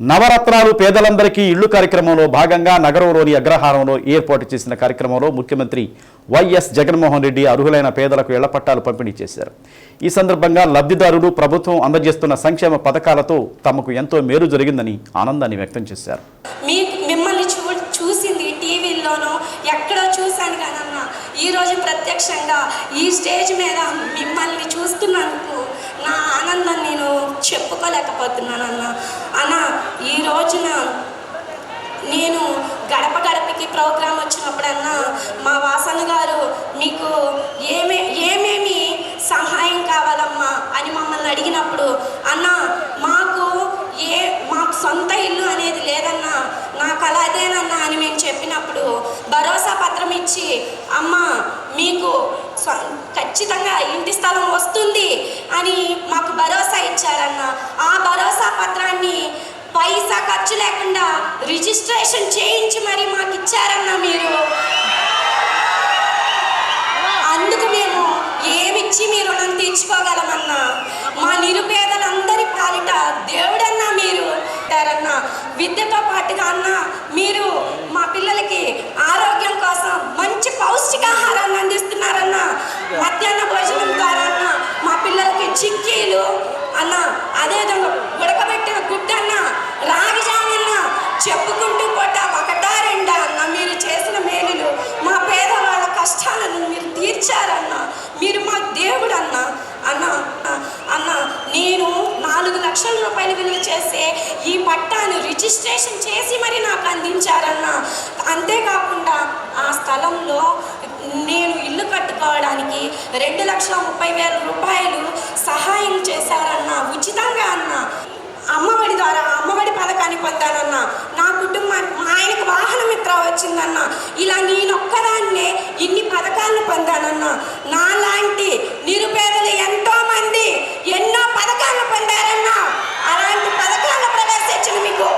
నవరత్నాలు పేదలందరికీ ఇళ్ళు కార్యక్రమంలో భాగంగా నగరంలోని అగ్రహారంలో ఏర్పాటు చేసిన కార్యక్రమంలో ముఖ్యమంత్రి వైఎస్ జగన్మోహన్ రెడ్డి అర్హులైన పేదలకు ఇళ్ళ పట్టాలు పంపిణీ చేశారు. ఈ సందర్భంగా లబ్ధిదారులు ప్రభుత్వం అందజేస్తున్న సంక్షేమ పథకాలతో తమకు ఎంతో మేలు జరిగిందని ఆనందాన్ని వ్యక్తం చేశారు. మిమ్మల్ని చూసింది టీవీల్లోనూ ఎక్కడో చూశాను ఈరోజు ప్రత్యక్షంగా ఈ స్టేజ్ మీద మిమ్మల్ని చూస్తున్నందుకు నా ఆనందం నేను చెప్పుకోలేకపోతున్నాను అన్న ఈ రోజున నేను గడప గడపకి ప్రోగ్రాం వచ్చినప్పుడన్నా మా వాసన గారు మీకు ఏమే ఏమేమి సహాయం కావాలమ్మా అని మమ్మల్ని అడిగినప్పుడు అన్న మాకు ఏ మాకు సొంత ఇల్లు అనేది లేదన్నా నాకు అలాదేనన్నా అని మేము చెప్పినప్పుడు భరోసా పత్రం ఇచ్చి అమ్మ మీకు ఖచ్చితంగా ఇంటి స్థలం వస్తుంది అని మాకు భరోసా ఇచ్చారన్న ఆ భరోసా పత్రాన్ని పైసా ఖర్చు లేకుండా రిజిస్ట్రేషన్ చేయించి మరి మాకు ఇచ్చారన్న మీరు. అందుకు మేము ఏమిచ్చి మీ రుణం తీర్చుకోగలమన్నా? మా నిరుపేదలందరి పాలిట దేవుడన్నా మీరు. ఉంటారన్నా విద్యతో పాటుగా అన్న మీరు మా పిల్లలకి ఆరోగ్యం కోసం మంచి పౌష్టికాహారాన్ని అందిస్తున్నారన్న. మధ్యాహ్న భోజనం ద్వారా అన్న మా పిల్లలకి చిక్కీలు అన్న అదేవిధంగా ఉడకబెట్టిన గుడ్డన్న రాగి జామన్న చెప్పుకుంటూ పోట ఒకటా రెండా అన్న మీరు చేసిన మేలులు మా పేదవాళ్ళ కష్టాలను మీరు తీర్చారన్న మీరు మా దేవుడు అన్న అన్న అన్న నేను నాలుగు లక్షల రూపాయలు విలువ చేసే ఈ పట్టాను రిజిస్ట్రేషన్ చేసి మరి నాకు అందించారన్న. అంతేకాకుండా ఆ స్థలంలో నేను ఇల్లు కట్టుకోవడానికి రెండు లక్షల ముప్పై వేల రూపాయలు సహాయం చేశారన్న. ఉచితంగా అన్న. అమ్మఒడి ద్వారా అమ్మఒడి పథకాన్ని పొందానన్న నా కుటుంబానికి మా ఆయనకు వాహన మిత్ర వచ్చిందన్న ఇలా నేనొక్కదాన్నే ఇన్ని పథకాలను పొందానన్న నాలాంటి నిరుపేదలు ఎంతో మంది ఎన్నో పథకాలను పొందారన్న అలాంటి పథకాలను ప్రవేశించిన మీకు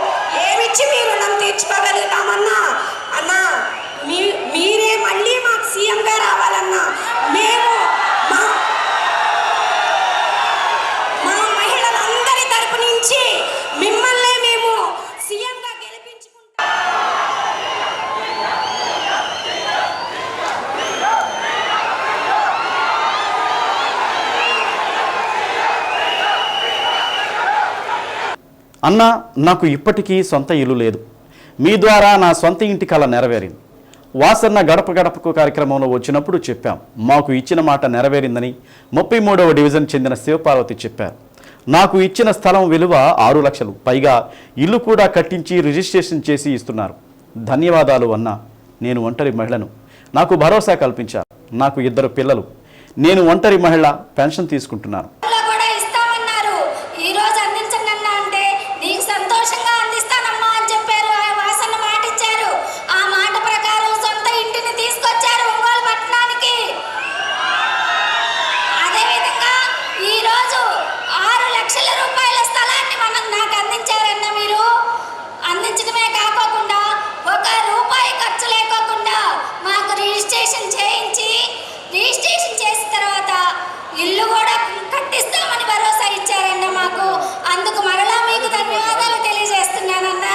ఏమిచ్చి మీ రుణం తీర్చుకోగలుగుతామన్నా అన్నా మీ మీరే మళ్ళీ మాకు సీఎంగా రావాలన్నా మేము మా మా మహిళలందరి తరపు నుంచి మిమ్మల్నే మేము సీఎంగా గెలిపించుకుంటాం అన్న నాకు ఇప్పటికీ సొంత ఇల్లు లేదు. మీ ద్వారా నా సొంత ఇంటి కళ నెరవేరింది. వాసన్న గడప గడపకు కార్యక్రమంలో వచ్చినప్పుడు చెప్పాం. మాకు ఇచ్చిన మాట నెరవేరిందని ముప్పై మూడవ డివిజన్ చెందిన శివపార్వతి చెప్పారు. నాకు ఇచ్చిన స్థలం విలువ ఆరు లక్షలు. పైగా ఇల్లు కూడా కట్టించి రిజిస్ట్రేషన్ చేసి ఇస్తున్నారు. ధన్యవాదాలు అన్న. నేను ఒంటరి మహిళను. నాకు భరోసా కల్పించారు. నాకు ఇద్దరు పిల్లలు. నేను ఒంటరి మహిళ పెన్షన్ తీసుకుంటున్నాను లో కూడా ఇస్తామన్నారు ఈ రోజు అందించండి అన్న అంటే నీకు సంతోషంగా అందిస్తానమ్మా అని చెప్పారు ఆ వాసన మాట ఇచ్చారు ఆ మాట ప్రకారం సొంత ఇంటిని తీసుకొచ్చారు ఒంగోలు పట్టణానికి అదేవిధంగా ఈ రోజు ఆరు లక్షల రూపాయల స్థలాన్ని మనం నాకు అందించారన్న మీరు అందించడమే కాకోకుండా ఒక రూపాయి ఖర్చు లేకోకుండా మాకు రిజిస్ట్రేషన్ చేయించి రిజిస్ట్రేషన్ చేసిన తర్వాత ఇల్లు కూడా కట్టిస్తామని భరోసా ఇచ్చారన్న మాకు అందుకు మరలా మీకు ధన్యవాదాలు తెలియజేస్తున్నానన్న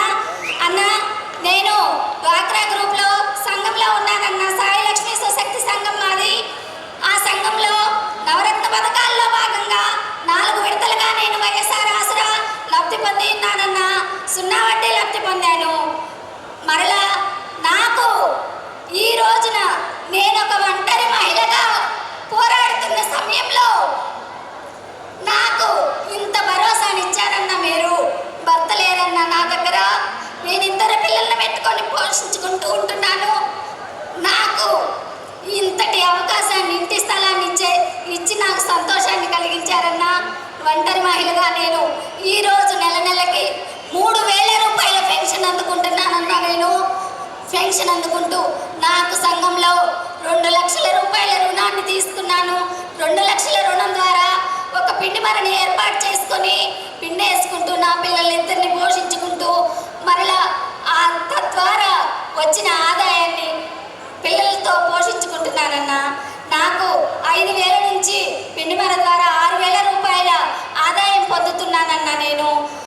అన్న నేను డ్వాక్రా గ్రూప్లో సంఘంలో ఉన్నానన్న సాయి లక్ష్మీ సుశక్తి సంఘం మాది ఆ సంఘంలో నవరత్న పథకాల్లో భాగంగా నాలుగు విడతలుగా నేను వైఎస్ఆర్ ఆసరా లబ్ధి పొంది ఉన్నానన్న సున్నా వడ్డీ లబ్ధి పొందాను మరలా నాకు ఈ రోజున నేను ఒక ఒంటరి మహిళగా పోరాడుతున్న సమయంలో నాకు ఇంత భరోసానిచ్చారన్న మీరు భర్త లేరన్న నా దగ్గర నేను ఇద్దరు పిల్లల్ని ఆలోచించుకుంటూ ఉంటున్నాను. నాకు ఇంతటి అవకాశాన్ని ఇంటి స్థలాన్ని ఇచ్చే ఇచ్చి నాకు సంతోషాన్ని కలిగించారన్న ఒంటరి మహిళగా నేను ఈరోజు నెల నెలకి మూడు వేల రూపాయల పెన్షన్ అందుకుంటున్నానన్న నేను. పెన్షన్ అందుకుంటూ నాకు సంఘంలో రెండు లక్షల రూపాయల రుణాన్ని తీసుకున్నాను. రెండు లక్షల రుణం ద్వారా ఒక పిండి మరని ఏర్పాటు చేసుకొని పిండి వేసుకుంటూ నా పిల్లలిద్దరిని పోషించుకుంటూ మరలా వచ్చిన ఆదాయాన్ని పిల్లలతో పోషించుకుంటున్నానన్న నాకు ఐదు వేల నుంచి పిండిమర ద్వారా ఆరు వేల రూపాయల ఆదాయం పొందుతున్నానన్న నేను.